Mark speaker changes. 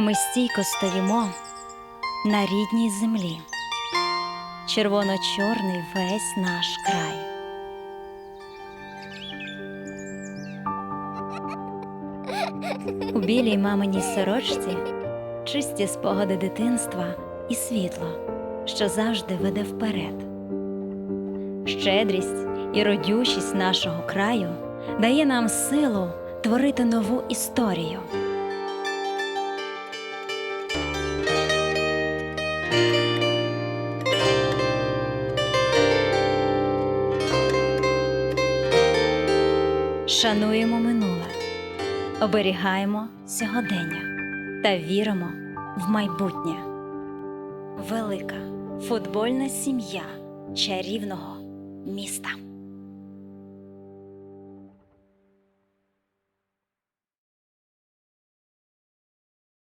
Speaker 1: Ми стійко стоїмо на рідній землі. Червоно-чорний весь наш край. У білій маминій сорочці чисті спогади дитинства і світло, що завжди веде вперед. Щедрість і родючість нашого краю дає нам силу творити нову історію. Шануємо минуле, оберігаємо сьогодення та віримо в майбутнє. Велика футбольна сім'я чарівного міста.